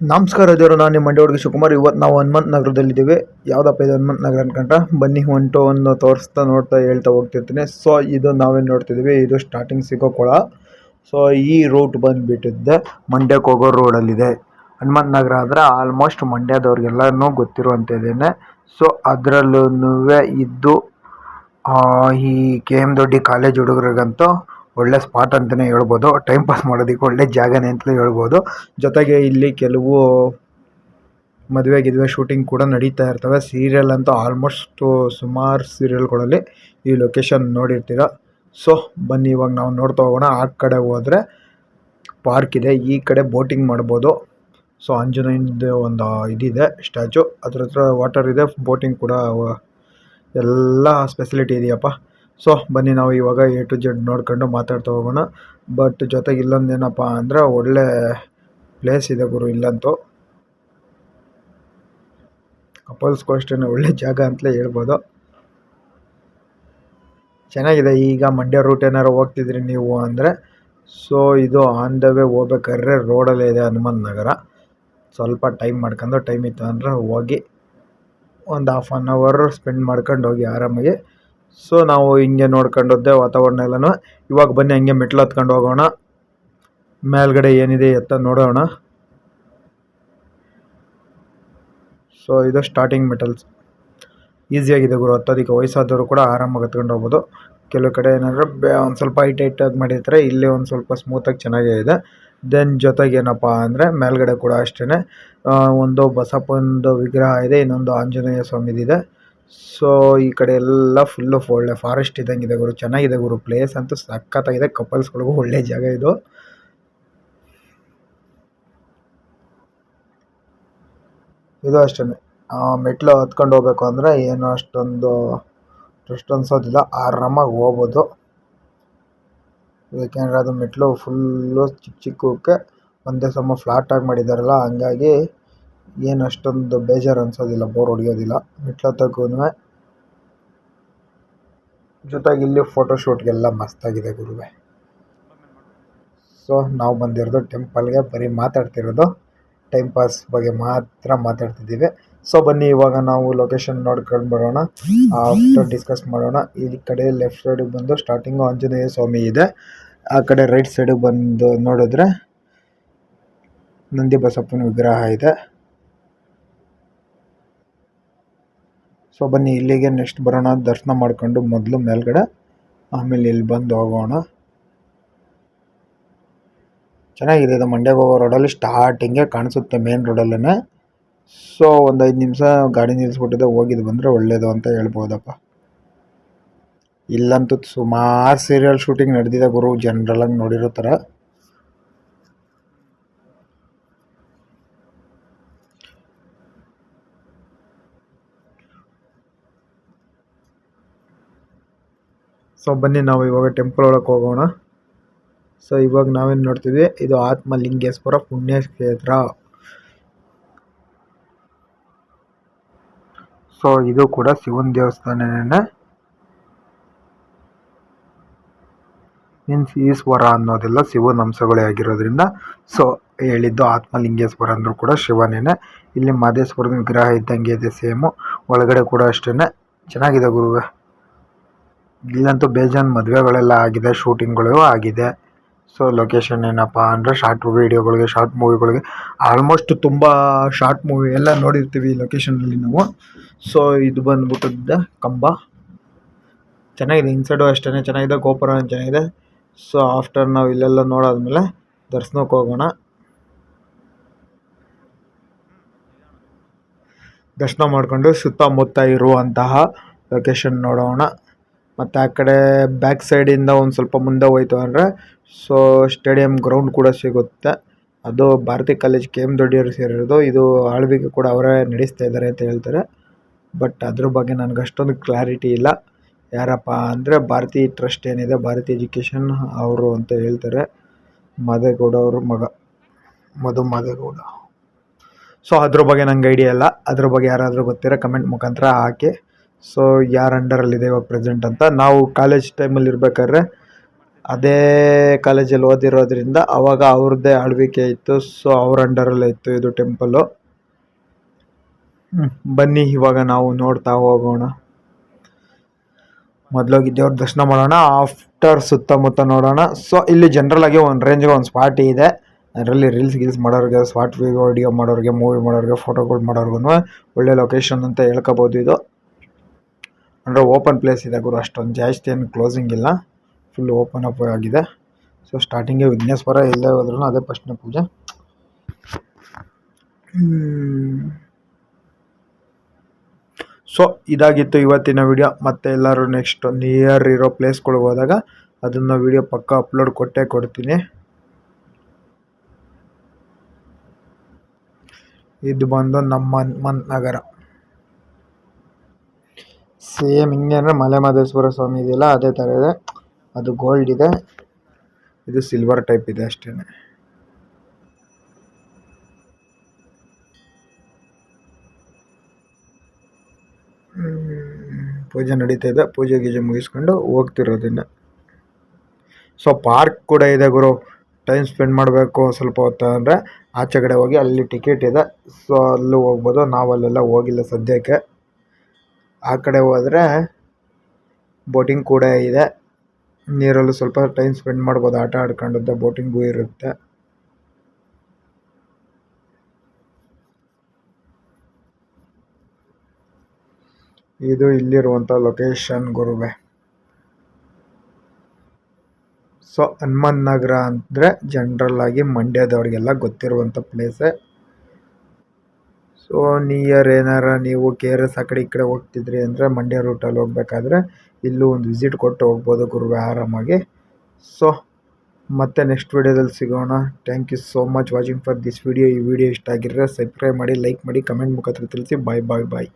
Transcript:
ನಮಸ್ಕಾರ ದೇವರು, ನಾನು ನಿಮ್ಮ ಮಂಡ್ಯ ಹುಡುಗಿ ಶಿವಕುಮಾರ್. ಇವತ್ತು ನಾವು ಹನುಮಂತ ನಗರದಲ್ಲಿದ್ದೀವಿ. ಯಾವುದಪ್ಪ ಇದು ಹನುಮಂತ ನಗರ ಅನ್ಕೊಂಡ್ರೆ? ಬನ್ನಿ ಹೊಂಟು ಒಂದು ತೋರಿಸ್ತಾ ನೋಡ್ತಾ ಹೇಳ್ತಾ ಹೋಗ್ತಿರ್ತೀನಿ. ಸೊ ಇದು ನಾವೇನು ನೋಡ್ತಿದ್ದೀವಿ, ಇದು ಸ್ಟಾರ್ಟಿಂಗ್ ಸಿಗೋ ಕೊಳ. ಸೊ ಈ ರೂಟ್ ಬಂದುಬಿಟ್ಟಿದ್ದೆ. ಮಂಡ್ಯಕ್ಕೆ ಹೋಗೋ ರೋಡಲ್ಲಿದೆ ಹನುಮಂತ ನಗರ ಆದರೆ ಆಲ್ಮೋಸ್ಟ್ ಮಂಡ್ಯದವ್ರಿಗೆಲ್ಲನೂ ಗೊತ್ತಿರುವಂಥದ್ದೇನೆ ಸೊ ಅದರಲ್ಲೂ ಇದ್ದು ಈ ಕೆ ಎಂ ದೊಡ್ಡಿ ಕಾಲೇಜ್ ಹುಡುಗರಿಗಂತೂ ಒಳ್ಳೆ ಸ್ಪಾಟ್ ಅಂತಲೇ ಹೇಳ್ಬೋದು. ಟೈಮ್ ಪಾಸ್ ಮಾಡೋದಕ್ಕೆ ಒಳ್ಳೆ ಜಾಗನೇ ಅಂತಲೇ ಹೇಳ್ಬೋದು. ಜೊತೆಗೆ ಇಲ್ಲಿ ಕೆಲವು ಮದುವೆ ಗಿದುವೆ ಶೂಟಿಂಗ್ ಕೂಡ ನಡೀತಾ ಇರ್ತವೆ. ಸೀರಿಯಲ್ ಅಂತೂ ಆಲ್ಮೋಸ್ಟ್ ಸುಮಾರು ಸೀರಿಯಲ್ಗಳಲ್ಲಿ ಈ ಲೊಕೇಶನ್ ನೋಡಿರ್ತೀರ. ಸೊ ಬನ್ನಿ, ಇವಾಗ ನಾವು ನೋಡ್ತಾ ಹೋಗೋಣ. ಆ ಕಡೆ ಹೋದರೆ ಪಾರ್ಕ್ ಇದೆ. ಈ ಕಡೆ ಬೋಟಿಂಗ್ ಮಾಡ್ಬೋದು. ಸೊ ಆಂಜನೇಯಂದು ಒಂದು ಇದಿದೆ ಸ್ಟ್ಯಾಚು ಅದ್ರ ಹತ್ರ ವಾಟರ್ ಇದೆ ಬೋಟಿಂಗ್ ಕೂಡ, ಎಲ್ಲ ಫೆಸಿಲಿಟಿ ಇದೆಯಪ್ಪ. ಸೊ, ಬನ್ನಿ ನಾವು ಇವಾಗ ಎ ಟು ಜೆಡ್ ನೋಡ್ಕೊಂಡು ಮಾತಾಡ್ತಾ ಹೋಗೋಣ. ಬಟ್ ಜೊತೆಗೆ ಇಲ್ಲೊಂದೇನಪ್ಪ ಅಂದರೆ ಒಳ್ಳೆ ಪ್ಲೇಸ್ ಇದೆ ಗುರು ಇಲ್ಲಂತೂ. ಕಪಲ್ಸ್ ಅಷ್ಟೇ ಒಳ್ಳೆ ಜಾಗ ಅಂತಲೇ ಹೇಳ್ಬೋದು. ಚೆನ್ನಾಗಿದೆ, ಈಗ ಮಂಡ್ಯ ರೂಟ್ ಏನಾರು ಹೋಗ್ತಿದ್ರಿ ನೀವು ಅಂದರೆ, ಸೊ, ಇದು ಆನ್ ದ ವೇ ಹೋಗ್ಬೇಕಾದ್ರೆ ರೋಡಲ್ಲೇ ಇದೆ ಹನುಮಂತ ನಗರ. ಸ್ವಲ್ಪ ಟೈಮ್ ಮಾಡ್ಕೊಂಡು ಟೈಮ್ ಇತ್ತು ಅಂದರೆ ಹೋಗಿ, ಒಂದು ಹಾಫ್ ಆನ್ ಅವರ್ ಸ್ಪೆಂಡ್ ಮಾಡ್ಕೊಂಡು ಹೋಗಿ ಆರಾಮಾಗಿ ಸೊ ನಾವು ಹಿಂಗೆ ನೋಡ್ಕೊಂಡೋದ್ದೆ ವಾತಾವರಣ ಎಲ್ಲನೂ. ಇವಾಗ ಬನ್ನಿ, ಹಂಗೆ ಮೆಟ್ಲು ಹತ್ಕೊಂಡು ಹೋಗೋಣ. ಮೇಲ್ಗಡೆ ಏನಿದೆ ಎತ್ತ ನೋಡೋಣ. ಸೊ ಇದು ಸ್ಟಾರ್ಟಿಂಗ್ ಮೆಟಲ್ಸ್ ಈಸಿಯಾಗಿದೆ ಗುರು. ಹತ್ತೋದಕ್ಕೆ ವಯಸ್ಸಾದವರು ಕೂಡ ಆರಾಮಾಗಿ ಹತ್ಕೊಂಡು ಹೋಗ್ಬೋದು. ಕೆಲವು ಕಡೆ ಏನಾದರೂ ಬೇ ಒಂದು ಸ್ವಲ್ಪ ಹೈಟ್ ಹೈಟಾಗಿ ಮಾಡಿರ್ತಾರೆ. ಇಲ್ಲಿ ಒಂದು ಸ್ವಲ್ಪ ಸ್ಮೂತಾಗಿ ಚೆನ್ನಾಗೇ ಇದೆ. ದೆನ್ ಜೊತೆಗೆ ಏನಪ್ಪ ಅಂದರೆ ಮೇಲ್ಗಡೆ ಕೂಡ ಅಷ್ಟೇ ಒಂದು ಬಸಪ್ಪಂದು ವಿಗ್ರಹ ಇದೆ. ಇನ್ನೊಂದು ಆಂಜನೇಯ ಸ್ವಾಮಿದಿದೆ. ಸೊ ಈ ಕಡೆ ಎಲ್ಲ ಫುಲ್ಲು ಒಳ್ಳೆ ಫಾರೆಸ್ಟ್ ಇದ್ದಂಗಿದೆ ಗುರು, ಚೆನ್ನಾಗಿದೆ ಗುರು. ಪ್ಲೇಸ್ ಅಂತೂ ಸಖತ್ತಾಗಿದೆ. ಕಪಲ್ಸ್ಗಳಿಗೂ ಒಳ್ಳೆ ಜಾಗ ಇದು. ಇದು ಅಷ್ಟೇ ಮೆಟ್ಲು ಹತ್ಕೊಂಡು ಹೋಗ್ಬೇಕು ಅಂದರೆ ಏನು ಅಷ್ಟೊಂದು ಟ್ರಸ್ಟ್ ಅನ್ಸೋದಿಲ್ಲ. ಆರಾಮಾಗಿ ಹೋಗ್ಬೋದು. ಯಾಕೆಂದರೆ ಅದು ಮೆಟ್ಲು ಫುಲ್ಲು ಚಿಕ್ಕ ಚಿಕ್ಕಕ್ಕೆ ಒಂದೇ ಸಮ ಫ್ಲಾಟಾಗಿ ಮಾಡಿದ್ದಾರಲ್ಲ ಹಂಗಾಗಿ ಏನು ಅಷ್ಟೊಂದು ಬೇಜಾರು ಅನ್ಸೋದಿಲ್ಲ ಬೋರ್ ಹೊಡಿಯೋದಿಲ್ಲ. ಮೆಟ್ಲು ಹತ್ತಕ್ಕೂ ಜೊತೆಗೆ ಇಲ್ಲಿ ಫೋಟೋಶೂಟ್ಗೆಲ್ಲ ಮಸ್ತಾಗಿದೆ ಗುರುವೆ. ಸೊ ನಾವು ಬಂದಿರೋದು ಟೆಂಪಲ್ಗೆ ಬರೀ ಮಾತಾಡ್ತಿರೋದು. ಟೈಮ್ ಪಾಸ್ ಬಗ್ಗೆ ಮಾತ್ರ ಮಾತಾಡ್ತಿದ್ದೀವಿ. ಸೊ ಬನ್ನಿ, ಇವಾಗ ನಾವು ಲೊಕೇಶನ್ ನೋಡ್ಕೊಂಡು ಬರೋಣ. ಆಫ್ಟರ್ ಡಿಸ್ಕಸ್ ಮಾಡೋಣ. ಈ ಕಡೆ ಲೆಫ್ಟ್ ಸೈಡಿಗೆ ಬಂದು ಸ್ಟಾರ್ಟಿಂಗು ಆಂಜನೇಯ ಸ್ವಾಮಿ ಇದೆ. ಆ ಕಡೆ ರೈಟ್ ಸೈಡಿಗೆ ಬಂದು ನೋಡಿದ್ರೆ ನಂದಿ ಬಸಪ್ಪನ ವಿಗ್ರಹ ಇದೆ. ಸೊ ಬನ್ನಿ, ಇಲ್ಲಿಗೆ ನೆಕ್ಸ್ಟ್ ಬರೋಣ. ದರ್ಶನ ಮಾಡ್ಕೊಂಡು ಮೊದಲು ಮೇಲ್ಗಡೆ, ಆಮೇಲೆ ಇಲ್ಲಿ ಬಂದು ಹೋಗೋಣ. ಚೆನ್ನಾಗಿದೆ, ಇದು ಮಂಡ್ಯ ಹೋಗೋ ರೋಡಲ್ಲಿ ಸ್ಟಾರ್ಟಿಂಗೇ ಕಾಣಿಸುತ್ತೆ ಮೇನ್ ರೋಡಲ್ಲೇ ಸೊ ಒಂದು ಐದು ನಿಮಿಷ ಗಾಡಿ ನಿಲ್ಲಿಸ್ಬಿಟ್ಟಿದೆ ಹೋಗಿದ್ದು ಬಂದರೆ ಒಳ್ಳೇದು ಅಂತ ಹೇಳ್ಬೋದಪ್ಪ. ಇಲ್ಲಂತೂ ಸುಮಾರು ಸೀರಿಯಲ್ ಶೂಟಿಂಗ್ ನಡೆದಿದೆ ಗುರು ಜನರಲ್ಲಾಗಿ ನೋಡಿರೋ ಥರ ಸೊ ಬನ್ನಿ ನಾವು ಇವಾಗ ಟೆಂಪಲ್ ಒಳಗೆ ಹೋಗೋಣ. ಸೊ ಇವಾಗ ನಾವೇನು ನೋಡ್ತೀವಿ? ಇದು ಆತ್ಮಲಿಂಗೇಶ್ವರ ಪುಣ್ಯಕ್ಷೇತ್ರ. ಸೊ ಇದು ಕೂಡ ಶಿವನ ದೇವಸ್ಥಾನನೇ. ಮೀನ್ಸ್ ಈಶ್ವರ ಅನ್ನೋದೆಲ್ಲ ಶಿವನ ಅಂಶಗಳೇ ಆಗಿರೋದ್ರಿಂದ ಸೊ ಹೇಳಿದ್ದು ಆತ್ಮಲಿಂಗೇಶ್ವರ ಅಂದರೂ ಕೂಡ ಶಿವನೇನೆ. ಇಲ್ಲಿ ಮಾದೇಶ್ವರನ ವಿಗ್ರಹ ಇದ್ದಂಗೆ ಇದೆ ಸೇಮು ಒಳಗಡೆ ಕೂಡ ಅಷ್ಟೇ ಚೆನ್ನಾಗಿದೆ ಗುರುವೆ. ಇಲ್ಲಂತೂ ಬೇಜಾನ್ ಮದುವೆಗಳೆಲ್ಲ ಆಗಿದೆ, ಶೂಟಿಂಗ್ಗಳು ಆಗಿದೆ. ಸೊ ಲೊಕೇಶನ್ ಏನಪ್ಪ ಅಂದರೆ ಶಾರ್ಟ್ ವೀಡಿಯೋಗಳಿಗೆ ಶಾರ್ಟ್ ಮೂವಿಗಳಿಗೆ ಆಲ್ಮೋಸ್ಟ್ ತುಂಬ ಶಾರ್ಟ್ ಮೂವಿ ಎಲ್ಲ ನೋಡಿರ್ತೀವಿ ಈ ಲೊಕೇಶನಲ್ಲಿ ನಾವು. ಸೊ ಇದು ಬಂದ್ಬಿಟ್ಟಿದ್ದ ಕಂಬ. ಚೆನ್ನಾಗಿದೆ ಇನ್ಸೈಡು ಅಷ್ಟೇ ಚೆನ್ನಾಗಿದೆ, ಗೋಪುರ ಚೆನ್ನಾಗಿದೆ. ಸೊ ಆಫ್ಟರ್ ನಾವು ಇಲ್ಲೆಲ್ಲ ನೋಡಾದ್ಮೇಲೆ ದರ್ಶನಕ್ಕೆ ಹೋಗೋಣ. ದರ್ಶನ ಮಾಡಿಕೊಂಡು ಸುತ್ತಮುತ್ತ ಇರುವಂತಹ ಲೊಕೇಶನ್ ನೋಡೋಣ. ಮತ್ತು ಆ ಕಡೆ ಬ್ಯಾಕ್ ಸೈಡಿಂದ ಒಂದು ಸ್ವಲ್ಪ ಮುಂದೆ ಹೋಯ್ತು ಅಂದರೆ ಸೊ ಸ್ಟೇಡಿಯಂ ಗ್ರೌಂಡ್ ಕೂಡ ಸಿಗುತ್ತೆ. ಅದು ಭಾರತಿ ಕಾಲೇಜ್ ಕೆ ಎಂ ದೊಡ್ಡಿಯವರು ಸೇರಿರೋದು. ಇದು ಆಳ್ವಿಕೆ ಕೂಡ ಅವರೇ ನಡೆಸ್ತಾ ಇದ್ದಾರೆ ಅಂತ ಹೇಳ್ತಾರೆ. ಬಟ್ ಅದ್ರ ಬಗ್ಗೆ ನನಗೆ ಅಷ್ಟೊಂದು ಕ್ಲಾರಿಟಿ ಇಲ್ಲ. ಯಾರಪ್ಪ ಅಂದರೆ ಭಾರತಿ ಟ್ರಸ್ಟ್ ಏನಿದೆ, ಭಾರತಿ ಎಜುಕೇಷನ್ ಅವರು ಅಂತ ಹೇಳ್ತಾರೆ. ಮಾದೇಗೌಡ ಅವ್ರ ಮಗ, ಮಧು ಮಾದೇಗೌಡ. ಸೊ ಅದ್ರ ಬಗ್ಗೆ ನಂಗೆ ಐಡಿಯಾ ಇಲ್ಲ. ಅದ್ರ ಬಗ್ಗೆ ಯಾರಾದರೂ ಗೊತ್ತಿರೋ ಕಮೆಂಟ್ ಮುಖಾಂತರ ಹಾಕಿ. ಸೊ ಯಾರ ಅಂಡರಲ್ಲಿದೆ ಇವಾಗ ಪ್ರೆಸೆಂಟ್ ಅಂತ. ನಾವು ಕಾಲೇಜ್ ಟೈಮಲ್ಲಿ ಇರ್ಬೇಕಾದ್ರೆ ಅದೇ ಕಾಲೇಜಲ್ಲಿ ಓದಿರೋದ್ರಿಂದ ಅವಾಗ ಅವ್ರದ್ದೇ ಆಳ್ವಿಕೆ ಇತ್ತು. ಸೊ ಅವ್ರ ಅಂಡರಲ್ಲೇ ಇತ್ತು ಇದು ಟೆಂಪಲ್ಲು ಬನ್ನಿ ಇವಾಗ ನಾವು ನೋಡ್ತಾ ಹೋಗೋಣ. ಮೊದಲೋಗಿ ದೇವ್ರ ದರ್ಶನ ಮಾಡೋಣ ಆಫ್ಟರ್ ಸುತ್ತಮುತ್ತ ನೋಡೋಣ. ಸೊ ಇಲ್ಲಿ ಜನರಲ್ ಆಗಿ ಒಂದು ರೇಂಜ್ಗೆ ಒಂದು ಸ್ಪಾಟ್ ಇದೆ. ಅದರಲ್ಲಿ ರೀಲ್ಸ್ ಗೀಲ್ಸ್ ಮಾಡೋರಿಗೆ ಸ್ಪಾಟ್ ವಿಡಿಯೋ ಮಾಡೋರಿಗೆ ಮೂವಿ ಮಾಡೋರಿಗೆ ಫೋಟೋಗಳು ಮಾಡೋರ್ಗು ಒಳ್ಳೆ ಲೊಕೇಶನ್ ಅಂತ ಹೇಳ್ಕೋಬೋದು ಇದು. ಅಂದರೆ ಓಪನ್ ಪ್ಲೇಸ್ ಇದೆ ಗುರು, ಅಷ್ಟೊಂದು ಜಾಸ್ತಿ ಏನು ಕ್ಲೋಸಿಂಗ್ ಇಲ್ಲ. ಫುಲ್ ಓಪನ್ ಅಪ್ ಆಗಿದೆ. ಸೊ ಸ್ಟಾರ್ಟಿಂಗೇ ವಿಘ್ನೇಶ್ವರ ಎಲ್ಲೇ ಹೋದ್ರೂ ಅದೇ ಫಸ್ಟ್ನೇ ಪೂಜೆ. ಸೊ ಇದಾಗಿತ್ತು ಇವತ್ತಿನ ವಿಡಿಯೋ ಮತ್ತೆ ಎಲ್ಲರೂ ನೆಕ್ಸ್ಟ್ ನಿಯರ್ ಇರೋ ಪ್ಲೇಸ್ಗಳಿಗೆ ಹೋದಾಗ ಅದನ್ನು ವಿಡಿಯೋ ಪಕ್ಕ ಅಪ್ಲೋಡ್ ಕೊಟ್ಟೇ ಕೊಡ್ತೀನಿ. ಇದು ಬಂದು ನಮ್ಮ ಮನ್ ನಗರ. ಸೇಮ್ ಹಿಂಗೆ ಅಂದರೆ ಮಲೆ ಮಹದೇಶ್ವರ ಸ್ವಾಮಿ ಇದೆಯಲ್ಲ, ಅದೇ ಥರ ಇದೆ. ಅದು ಗೋಲ್ಡ್ ಇದೆ. ಇದು ಸಿಲ್ವರ್ ಟೈಪ್ ಇದೆ ಅಷ್ಟೇ. ಪೂಜೆ ನಡೀತಾ ಇದೆ. ಪೂಜೆ ಗೀಜೆ ಮುಗಿಸ್ಕೊಂಡು ಹೋಗ್ತಿರೋದಿನ್ನ ಸೊ ಪಾರ್ಕ್ ಕೂಡ ಇದೆ ಗುರು. ಟೈಮ್ ಸ್ಪೆಂಡ್ ಮಾಡಬೇಕು ಸ್ವಲ್ಪ ಹೊತ್ತು ಅಂದರೆ ಆಚೆ ಕಡೆ ಹೋಗಿ ಅಲ್ಲಿ ಟಿಕೆಟ್ ಇದೆ. ಸೊ ಅಲ್ಲೂ ಹೋಗ್ಬೋದು. ನಾವು ಅಲ್ಲೆಲ್ಲ ಹೋಗಿಲ್ಲ ಸದ್ಯಕ್ಕೆ. ಆ ಕಡೆ ಹೋದ್ರೆ ಬೋಟಿಂಗ್ ಕೂಡ ಇದೆ. ನೀರಲ್ಲೂ ಸ್ವಲ್ಪ ಟೈಮ್ ಸ್ಪೆಂಡ್ ಮಾಡ್ಬೋದು. ಆಟ ಆಡ್ಕೊಂಡಿದ್ದೆ ಬೋಟಿಂಗು ಇರುತ್ತೆ. ಇದು ಇಲ್ಲಿರುವಂಥ ಲೊಕೇಶನ್ ಗುರುವೆ. ಸೊ ಹನುಮನ್ ನಗರ ಅಂದರೆ ಜನರಲ್ ಆಗಿ ಮಂಡ್ಯದವ್ರಿಗೆಲ್ಲ ಗೊತ್ತಿರುವಂಥ ಪ್ಲೇಸೇ ಸೊ ನಿಯರ್ ಏನಾರ ನೀವು ಕೆ ಆರ್ ಎಸ್ ಆ ಕಡೆ ಈ ಕಡೆ ಹೋಗ್ತಿದ್ರಿ ಅಂದರೆ ಮಂಡ್ಯ ರೂಟಲ್ಲಿ ಹೋಗ್ಬೇಕಾದ್ರೆ ಇಲ್ಲೂ ಒಂದು ವಿಸಿಟ್ ಕೊಟ್ಟು ಹೋಗ್ಬೋದು ಗುರುವೆ ಆರಾಮಾಗಿ. ಸೊ ಮತ್ತೆ ನೆಕ್ಸ್ಟ್ ವೀಡಿಯೋದಲ್ಲಿ ಸಿಗೋಣ. Thank you so much watching for this video ಈ ವಿಡಿಯೋ ಇಷ್ಟ ಆಗಿರೋ ಸಬ್ಸ್ಕ್ರೈಬ್ ಮಾಡಿ ಲೈಕ್ ಮಾಡಿ ಕಮೆಂಟ್ ಮುಖಾಂತರ ತಿಳಿಸಿ. ಬಾಯ್ ಬಾಯ್ ಬಾಯ್